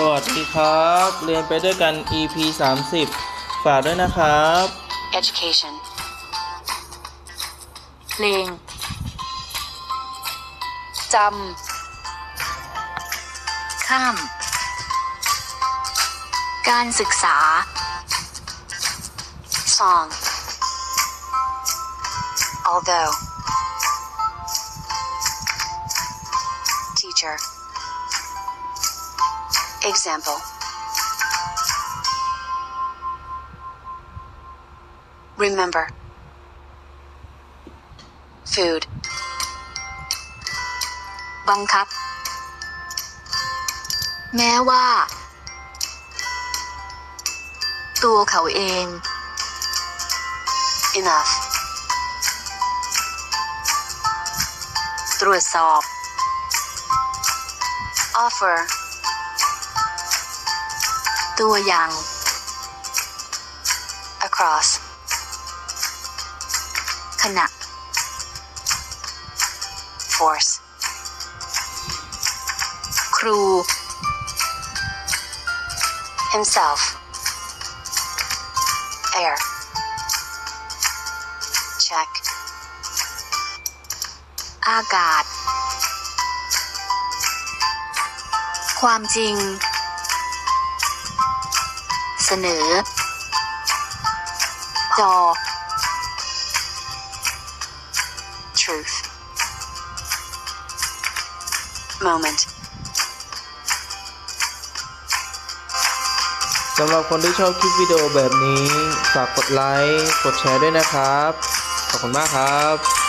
สวัสดีครับ เรียนไปด้วยกัน EP 30 ฝากด้วยนะครับ education, เพลงจำข้าม การศึกษา song. Although, teacher. Example. Remember. Food. บังคับ แม้ว่า ตัวเขาเอง Enough. ตรวจสอบ Offer. ตัวอย่าง Across. ขณะ Force. ครู Himself. Air. Check. อากาศ ความจริง เสนอ จอ Truth. Moment. สำหรับคนที่ชอบคลิปวิดีโอแบบนี้ ฝากกดไลค์ กดแชร์ด้วยนะครับ ขอบคุณมากครับ